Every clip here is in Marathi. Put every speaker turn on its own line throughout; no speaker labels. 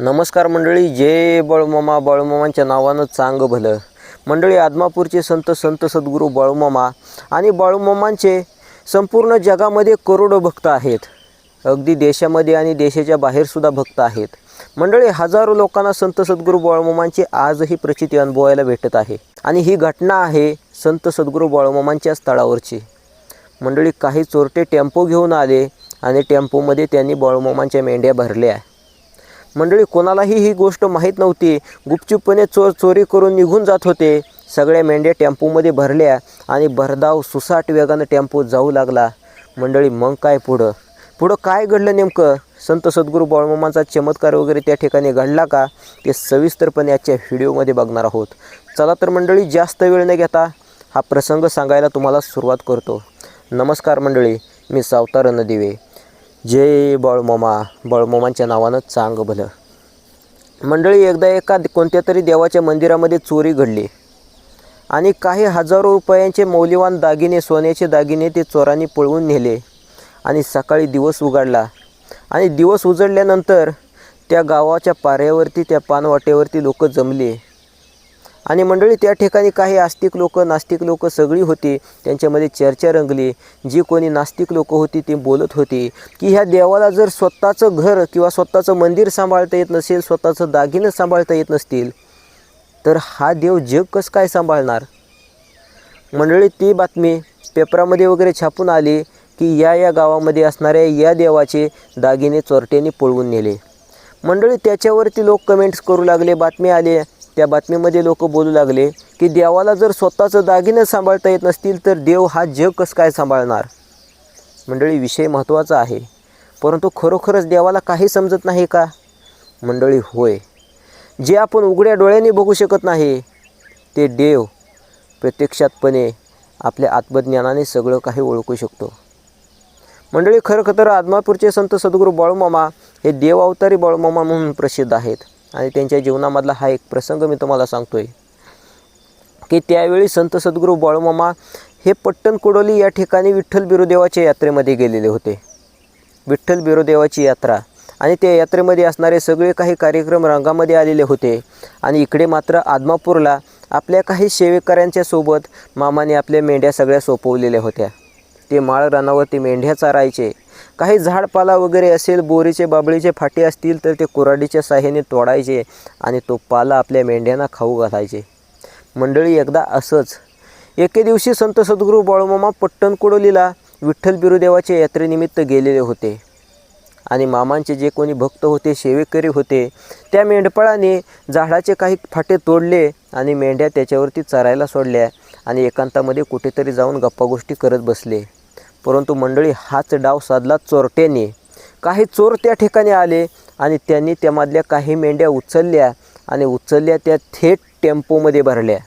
नमस्कार मंडळी जय बळमामा. बळमामांच्या नावानं चांग भलं. मंडळी आदमापूरचे संत संत सद्गुरू बळमामा आणि बळमामांचे संपूर्ण जगामध्ये करोडो भक्त आहेत. अगदी देशामध्ये आणि देशाच्या बाहेरसुद्धा भक्त आहेत. मंडळी हजारो लोकांना संत सद्गुरू बळमामांची आजही प्रचिती अनुभवायला भेटत आहे. आणि ही घटना आहे संत सद्गुरू बळमामांच्या स्थळावरची. मंडळी काही चोरटे टेम्पो घेऊन आले आणि टेम्पोमध्ये त्यांनी बळमामांच्या मेंढ्या भरल्या. मंडळी कोणालाही ही गोष्ट माहीत नव्हती. गुपचूपपणे चोर चोरी करून निघून जात होते. सगळ्या मेंढ्या टेम्पोमध्ये भरल्या आणि भरधाव सुसाट वेगानं टेम्पो जाऊ लागला. मंडळी मग काय पुढं? पुढं काय घडलं नेमकं? संत सद्गुरू बाळमामांचा चमत्कार वगैरे त्या ठिकाणी घडला का? ते सविस्तरपणे आजच्या व्हिडिओमध्ये बघणार आहोत. चला तर मंडळी जास्त वेळ न घेता हा प्रसंग सांगायला तुम्हाला सुरुवात करतो. नमस्कार मंडळी मी सावतार नदिवे. जय बळमामा. बळमामांच्या नावानं चांग भलं. मंडळी एकदा एका कोणत्या तरी देवाच्या मंदिरामध्ये चोरी घडली. आणि काही हजारो रुपयांचे मौल्यवान दागिने सोन्याचे दागिने ते चोरांनी पळवून नेले. आणि सकाळी दिवस उघडला. आणि दिवस उजडल्यानंतर त्या गावाच्या पाऱ्यावरती त्या पानवाटेवरती लोक जमले. आणि मंडळी त्या ठिकाणी काही आस्तिक लोक नास्तिक लोक सगळी होती. त्यांच्यामध्ये चर्चा रंगली. जी कोणी नास्तिक लोक होती ती बोलत होती की ह्या देवाला जर स्वतःचं घर किंवा स्वतःचं मंदिर सांभाळता येत नसेल स्वतःचं दागिनं सांभाळता येत नसतील तर हा देव जग कसं काय सांभाळणार? मंडळी ती बातमी पेपरामध्ये वगैरे छापून आली की या या गावामध्ये असणाऱ्या या देवाचे दागिने चोरट्याने पळवून नेले. मंडळी त्याच्यावरती लोक कमेंट्स करू लागले बातमी आले. त्या बातमीमध्ये लोक बोलू लागले की देवाला जर स्वतःचं दागिनं सांभाळता येत नसतील तर देव हा जग कसं काय सांभाळणार? मंडळी विषय महत्त्वाचा आहे. परंतु खरोखरच देवाला काही समजत नाही का? मंडळी होय. जे आपण उघड्या डोळ्यांनी बघू शकत नाही ते देव प्रत्यक्षातपणे आपल्या आत्मज्ञानाने सगळं काही ओळखू शकतो. मंडळी खरं तर आदमापूरचे संत सद्गुरू बाळूमामा हे देव अवतारी बाळूमामा म्हणून प्रसिद्ध आहेत. आणि त्यांच्या जीवनामधला हा एक प्रसंग मी तुम्हाला सांगतोय. की त्यावेळी संत सद्गुरू बाळूमामा हे पट्टण कुडोली या ठिकाणी विठ्ठल बिरुदेवाच्या यात्रेमध्ये गेलेले होते. विठ्ठल बिरुदेवाची यात्रा आणि त्या यात्रेमध्ये असणारे सगळे काही कार्यक्रम रंगामध्ये आलेले होते. आणि इकडे मात्र आदमापूरला आपल्या काही सेवेकऱ्यांच्या सोबत मामाने आपल्या मेंढ्या सगळ्या सोपवलेल्या होत्या. ते माळ रानावरती मेंढ्या चारायचे. काही झाडपाला वगैरे असेल बोरीचे बाबळीचे फाटे असतील तर ते कुऱ्हाडीच्या साह्याने तोडायचे आणि तो पाला आपल्या मेंढ्यांना खाऊ घालायचे. मंडळी एकदा असंच. एके दिवशी संत सद्गुरू बाळूमामा पट्टणकुडोलीला विठ्ठल बिरुदेवाच्या यात्रेनिमित्त गेलेले होते. आणि मामांचे जे कोणी भक्त होते सेवेकरी होते त्या मेंढपाळाने झाडाचे काही फाटे तोडले आणि मेंढ्या त्याच्यावरती चरायला सोडल्या आणि एकांतामध्ये कुठेतरी जाऊन गप्पा गोष्टी करत बसले. परंतु मंडळी हाच डाव साधला चोरट्याने. काही चोर त्या ठिकाणी आले आणि त्यांनी त्यामधल्या काही मेंढ्या उचलल्या आणि उचलल्या त्या थेट टेम्पोमध्ये भरल्या.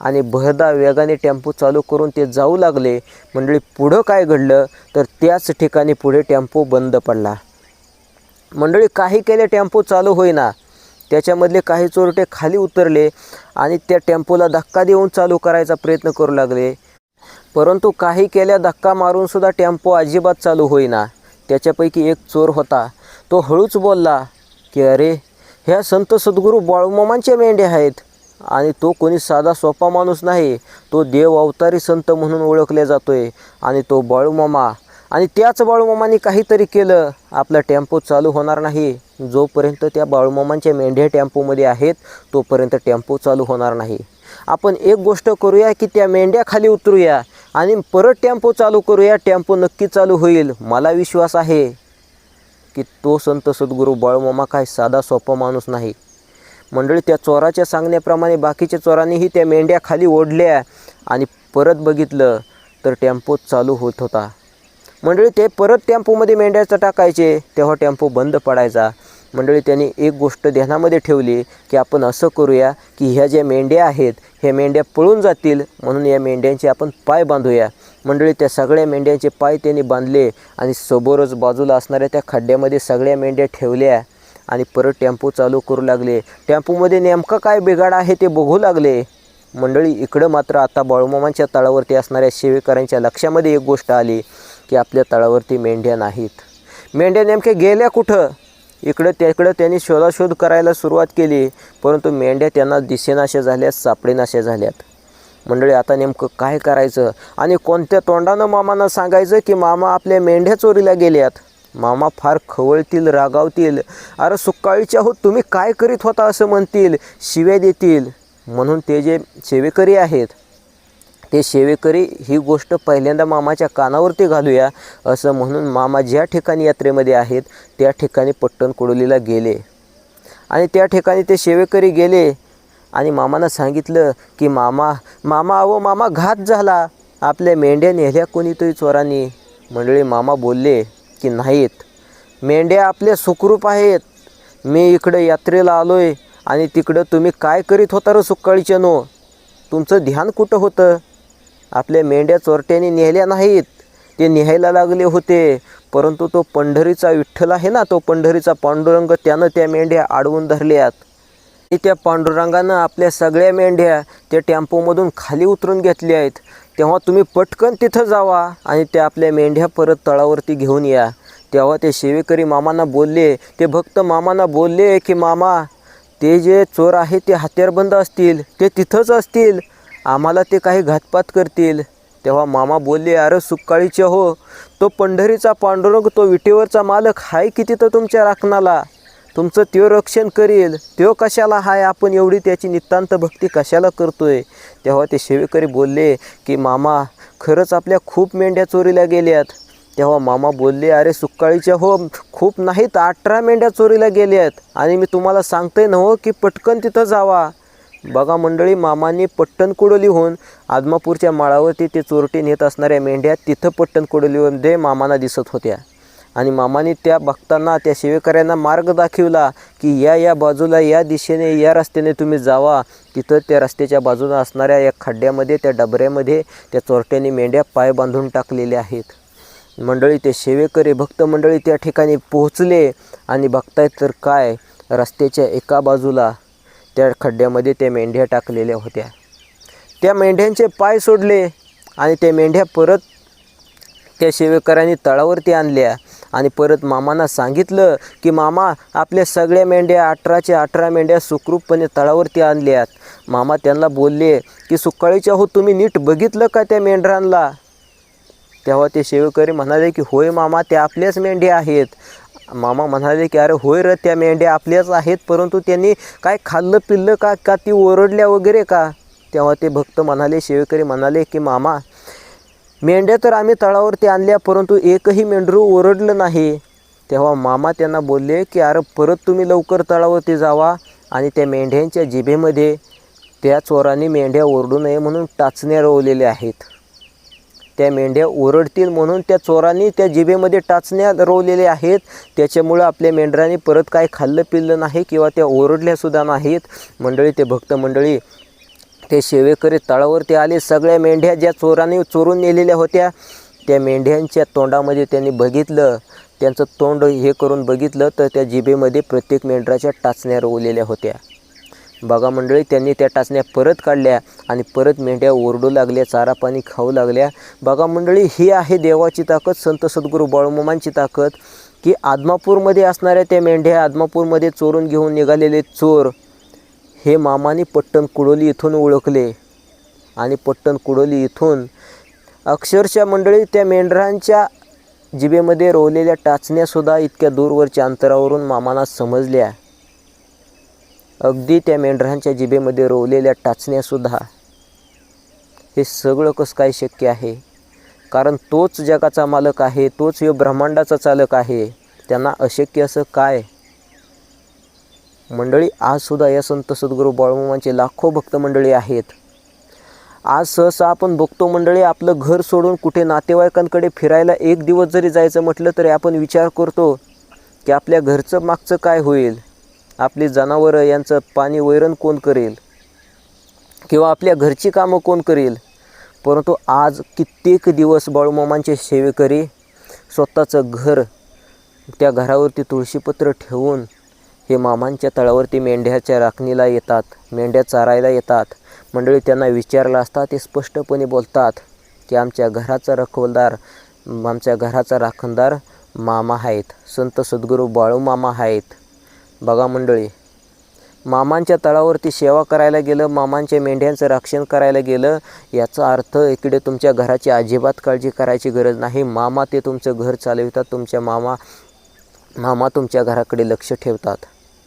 आणि भरदा वेगाने टेम्पो चालू करून ते जाऊ लागले. मंडळी पुढं काय घडलं? तर त्याच ठिकाणी पुढे टेम्पो बंद पडला. मंडळी काही केले टेम्पो चालू होईना. त्याच्यामधले काही चोरटे खाली उतरले आणि त्या टेम्पोला धक्का देऊन चालू करायचा प्रयत्न करू लागले. परंतु काही केल्या धक्का मारूनसुद्धा टेम्पो अजिबात चालू होईना. त्याच्यापैकी एक चोर होता. तो हळूच बोलला की अरे ह्या संत सद्गुरू बाळूमामांच्या मेंढ्या आहेत. आणि तो कोणी साधा सोपा माणूस नाही. तो देव अवतारी संत म्हणून ओळखला जातोय. आणि तो बाळूमामा. आणि त्याच बाळूमामाने काहीतरी केलं. आपला टेम्पो चालू होणार नाही. जोपर्यंत त्या बाळूमामांच्या मेंढ्या टेम्पोमध्ये आहेत तोपर्यंत टेम्पो चालू होणार नाही. आपण एक गोष्ट करूया की त्या मेंढ्या खाली उतरूया आणि परत टेम्पो चालू करूया. टेम्पो नक्की चालू होईल. मला विश्वास आहे की तो संत सद्गुरू बाळूमामा काय साधा सोपा माणूस नाही. मंडळी त्या चोराच्या सांगण्याप्रमाणे बाकीच्या चोरांनीही त्या मेंढ्या खाली ओढल्या आणि परत बघितलं तर टेम्पो चालू होत होता. मंडळी ते परत टेम्पोमध्ये मेंढ्याचं टाकायचे तेव्हा टेम्पो बंद पडायचा. मंडळी त्यांनी एक गोष्ट ध्यानामध्ये ठेवली की आपण असं करूया की ह्या ज्या मेंढ्या आहेत ह्या मेंढ्या पळून जातील म्हणून या मेंढ्यांचे आपण पाय बांधूया. मंडळी त्या सगळ्या मेंढ्यांचे पाय त्यांनी बांधले आणि समोरच बाजूला असणाऱ्या त्या खड्ड्यामध्ये सगळ्या मेंढ्या ठेवल्या आणि परत टेम्पो चालू करू लागले. टेम्पोमध्ये नेमकं काय बिघाड आहे ते बघू लागले. मंडळी इकडं मात्र आता बाळूमामांच्या तळावरती असणाऱ्या सेवेकऱ्यांच्या लक्षामध्ये एक गोष्ट आली की आपल्या तळावरती मेंढ्या नाहीत. मेंढ्या नेमक्या गेल्या कुठं? इकडं तिकडं त्यांनी शोधाशोध करायला सुरुवात केली परंतु मेंढ्या त्यांना दिसेनाशा झाल्यात सापडेनाशा झाल्यात. मंडळी आता नेमकं काय करायचं? आणि कोणत्या तोंडानं मामांना सांगायचं की मामा आपल्या मेंढ्या चोरीला गेल्यात? मामा फार खवळतील रागावतील. अरे सुकाळीच्या हो तुम्ही काय करीत होता असं म्हणतील? शिव्या देतील. म्हणून ते जे सेवेकरी आहेत ते सेवेकरी ही गोष्ट पहिल्यांदा मामाच्या कानावरती घालूया असं म्हणून मामा ज्या ठिकाणी यात्रेमध्ये आहेत त्या ठिकाणी पट्टण पट्टणकोडोलीला गेले. आणि त्या ठिकाणी ते सेवेकरी गेले आणि मामानं सांगितलं की मामा मामा अहो मामा घात झाला. आपल्या मेंढ्या नेल्या कोणीतरी चोरांनी. मंडळी मामा बोलले की नाहीत. मेंढ्या आपल्या सुखरूप आहेत. मी इकडं यात्रेला आलो आहे आणि तिकडं तुम्ही काय करीत होता रे सुक्काळीच्या नो तुमचं ध्यान कुठं होतं? आपल्या मेंढ्या चोरट्याने नेल्या नाहीत. ते न्यायला लागले होते परंतु तो पंढरीचा विठ्ठल आहे ना तो पंढरीचा पांडुरंग त्यानं त्या मेंढ्या अडवून धरल्यात. आणि त्या पांडुरंगानं आपल्या सगळ्या मेंढ्या त्या टेम्पोमधून खाली उतरून घेतल्या आहेत. तेव्हा तुम्ही पटकन तिथं जावा आणि त्या आपल्या मेंढ्या परत तळावरती घेऊन या. तेव्हा ते शेवेकरी मामांना बोलले ते भक्त मामांना बोलले की मामा ते जे चोर आहे ते हत्यारबंद असतील ते तिथंच असतील आम्हाला ते काही घातपात करतील. तेव्हा मामा बोलले अरे सुक्काळीचे हो तो पंढरीचा पांडुरंग तो विटेवरचा मालक हाय किती तर तुमच्या राखणाला? तुमचं त्यो रक्षण करील त्यो कशाला हाय? आपण एवढी त्याची नितांत भक्ती कशाला करतोय? तेव्हा ते शेवेकरी बोलले की मामा खरंच आपल्या खूप मेंढ्या चोरीला गेल्यात. तेव्हा मामा बोलले अरे सुक्काळीच्या हो खूप नाहीत अठरा मेंढ्या चोरीला गेल्या आहेत. आणि मी तुम्हाला सांगतोय ना हो की पटकन तिथं जावा. बघा मंडळी मामांनी पट्टणकुडोलीहून आदमापूरच्या माळावरती ते चोरटी नेत असणाऱ्या मेंढ्या तिथं पट्टणकुडोलीमध्ये मामांना दिसत होत्या. आणि मामाने त्या भक्तांना त्या सेवेकऱ्यांना मार्ग दाखविला की या या बाजूला या दिशेने या रस्त्याने तुम्ही जावा. तिथं त्या रस्त्याच्या बाजूला असणाऱ्या या खड्ड्यामध्ये त्या डबऱ्यामध्ये त्या चोरट्याने मेंढ्या पाय बांधून टाकलेल्या आहेत. मंडळी ते सेवेकरी भक्त मंडळी त्या ठिकाणी पोहोचले. आणि बघतायत तर काय रस्त्याच्या एका बाजूला त्या खड्ड्यामध्ये त्या मेंढ्या टाकलेल्या होत्या. त्या मेंढ्यांचे पाय सोडले आणि त्या मेंढ्या परत त्या सेवेकरांनी तळावरती आणल्या. आणि परत मामांना सांगितलं की मामा आपल्या सगळ्या मेंढ्या अठराच्या अठरा मेंढ्या सुखरूपपणे तळावरती आणल्यात. मामा त्यांना बोलले की सुकाळीच्या हो तुम्ही नीट बघितलं का त्या मेंढरांना तेव्हा ते शेवकरी म्हणाले की होय मामा त्या आपल्याच मेंढ्या आहेत. मामा म्हणाले की अरे होय र त्या मेंढ्या आपल्याच आहेत परंतु त्यांनी काय खाल्लं पिल्लं का का ती ओरडल्या वगैरे का? तेव्हा ते भक्त म्हणाले शेवकरी म्हणाले की मामा मेंढ्या तर आम्ही तळावरती आणल्या परंतु एकही मेंढरू ओरडलं नाही. तेव्हा मामा त्यांना बोलले की अरे परत तुम्ही लवकर तळावरती जावा आणि त्या मेंढ्यांच्या जिभेमध्ये त्या चोरांनी मेंढ्या ओरडू नये म्हणून टाचण्या रोवलेल्या आहेत. त्या मेंढ्या ओरडतील म्हणून त्या चोरांनी त्या जिभेमध्ये टाचण्या रोवलेल्या आहेत. त्याच्यामुळं आपल्या मेंढरांनी परत काय खाल्लं पिल्लं नाही किंवा त्या ओरडल्यासुद्धा नाहीत. मंडळी ते भक्त मंडळी ते शेवेकरी तळावरती आले. सगळ्या मेंढ्या ज्या चोरांनी चोरून नेलेल्या होत्या त्या मेंढ्यांच्या तोंडामध्ये त्यांनी बघितलं. त्यांचं तोंड हे करून बघितलं तर त्या जिभेमध्ये प्रत्येक मेंढराच्या टाचण्या रोवलेल्या होत्या. बघा मंडळी त्यांनी त्या टाचण्या परत काढल्या आणि परत मेंढ्या ओरडू लागल्या चारा पाणी खाऊ लागल्या. बघा मंडळी ही आहे देवाची ताकद संत सद्गुरू बाळूमामांची ताकद की आदमापूरमध्ये असणाऱ्या त्या मेंढ्या आदमापूरमध्ये चोरून घेऊन निघालेले चोर हे मामाने पट्टण कुडोली इथून ओळखले. आणि पट्टण कुडोली इथून अक्षरशः मंडळी त्या मेंढरांच्या जिभेमध्ये रोवलेल्या टाचण्यासुद्धा इतक्या दूरवरच्या अंतरावरून मामांना समजल्या. अगदी त्या मेंढरांच्या जिभेमध्ये रोवलेल्या टाचण्यासुद्धा. हे सगळं कसं काय शक्य आहे? कारण तोच जगाचा मालक आहे तोच या ब्रह्मांडाचा चालक आहे. त्यांना अशक्य असं काय? मंडळी आजसुद्धा या संत सद्गुरू बाळूमामांचे लाखो भक्त मंडळी आहेत. आज सहसा आपण बघतो मंडळी आपलं घर सोडून कुठे नातेवाईकांकडे फिरायला एक दिवस जरी जायचं म्हटलं तरी आपण विचार करतो की आपल्या घरचं मागचं काय होईल? आपली जनावरं यांचं पाणी वैरण कोण करेल? किंवा आपल्या घरची कामं कोण करेल? परंतु आज कित्येक दिवस बाळूमामांचे सेवेकरी स्वतःचं घर त्या घरावरती तुळशीपत्र ठेवून हे मामांच्या तळावरती मेंढ्याच्या राखणीला येतात मेंढ्या चारायला येतात. मंडळी त्यांना विचारलं असता ते स्पष्टपणे बोलतात की आमच्या घराचा रखवलदार आमच्या घराचा राखणदार मामा आहेत. संत सद्गुरू बाळूमामा आहेत. बघा मंडळी. मामांच्या तळावरती सेवा करायला गेलं मामांच्या मेंढ्यांचं रक्षण करायला गेलं याचा अर्थ इकडे तुमच्या घराची अजिबात काळजी करायची गरज नाही. मामा ते तुमचं घर चालवितात तुमच्या मामा मामा तुमच्या घराकडे लक्ष ठेवतात.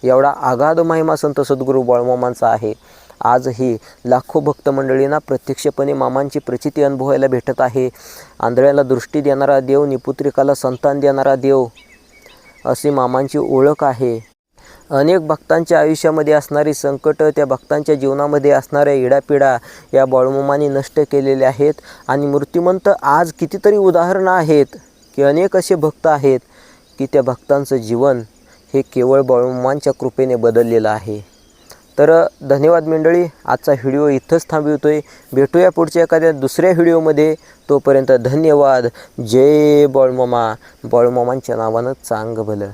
एवढा आगाध महिमा संत सद्गुरू बाळमामांचा आहे. आजही लाखो भक्त मंडळींना प्रत्यक्षपणे मामांची प्रचिती अनुभवायला भेटत आहे. आंधळ्याला दृष्टी देणारा देव निपुत्रिकाला संतान देणारा देव अशी मामांची ओळख आहे. अनेक भक्तांच्या आयुष्यामध्ये असणारी संकट त्या भक्तांच्या जीवनामध्ये असणाऱ्या इडापिडा या बाळूमामांनी नष्ट केलेल्या आहेत. आणि मूर्तिमंत आज कितीतरी उदाहरणं आहेत की अनेक असे भक्त आहेत की त्या भक्तांचं जीवन हे केवळ बाळूमामांच्या कृपेने बदललेलं आहे. तर धन्यवाद मंडळी आजचा व्हिडिओ इथंच थांबवतोय. भेटूया पुढच्या एखाद्या दुसऱ्या व्हिडिओमध्ये. तोपर्यंत धन्यवाद. जय बाळूमामा. बाळूमामांच्या नावानं चांग भलं